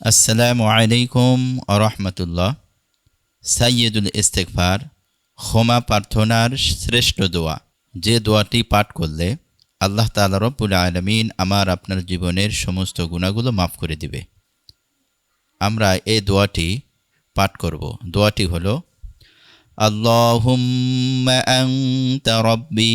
আসসালামু আলাইকুম আরহামতুল্লাহ। সাইয়দুল ইস্তেকফার ক্ষমা প্রার্থনার শ্রেষ্ঠ দোয়া। যে দোয়াটি পাঠ করলে আল্লাহ তালা রব্বুল আলমিন আমার আপনার জীবনের সমস্ত গুণাগুলো মাফ করে দিবে। আমরা এই দোয়াটি পাঠ করব। দোয়াটি হলো রব্বি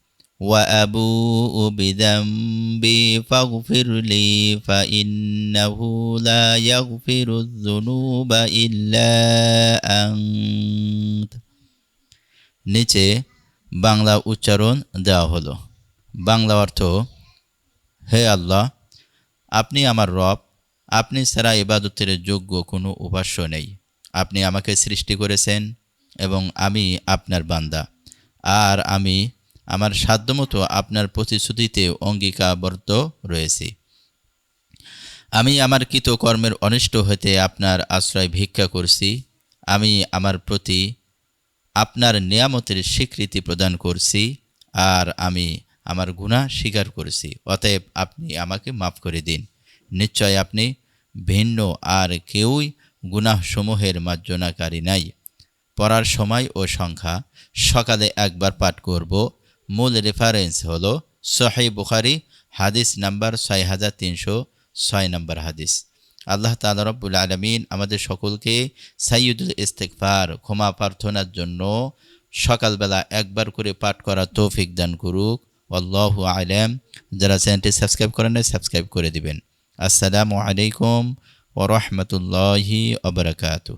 وأبوء بذنبي فاغفر لي فإنه لا يغفر الذنوب إلا أنت নিচে বাংলা উচ্চারণ দেওয়া হলো বাংলা অর্থ হে আল্লাহ আপনি আমার রব আপনি ছাড়া ইবাদতের যোগ্য কোনো উপাস্য নেই আপনি আমাকে সৃষ্টি করেছেন এবং আমি আপনার বান্দা আর আমি আমার সাধ্যমতো আপনার প্রতিশ্রুতিতে অঙ্গীকারবদ্ধ রয়েছি। আমি আমার কৃত কর্মের অনিষ্ট হতে আপনার আশ্রয় ভিক্ষা করছি। আমি আমার প্রতি আপনার নিয়ামতের স্বীকৃতি প্রদান করছি আর আমি আমার গুনাহ স্বীকার করছি। অতএব আপনি আমাকে মাফ করে দিন। নিশ্চয় আপনি ভিন্ন আর কেউই গুনাহসমূহের মার্জনাকারী নাই। পড়ার সময় ও সংখ্যা সকালে একবার পাঠ করব। মূল রেফারেন্স হলো সহি বুখারি, হাদিস নাম্বার ছয় হাজার তিনশো ছয় নম্বর হাদিস। আল্লাহ তালা রব্বুল আলমিন আমাদের সকলকে সাইয়দুল ইস্তেকফার ক্ষমা প্রার্থনার জন্য সকালবেলা একবার করে পাঠ করা তৌফিক দান করুক। আল্লাহ আলম। যারা চ্যানেলটি সাবস্ক্রাইব করেন সাবস্ক্রাইব করে দিবেন। আসসালামু আলাইকুম ওরহমতুল্লাহি ওবরাকাতু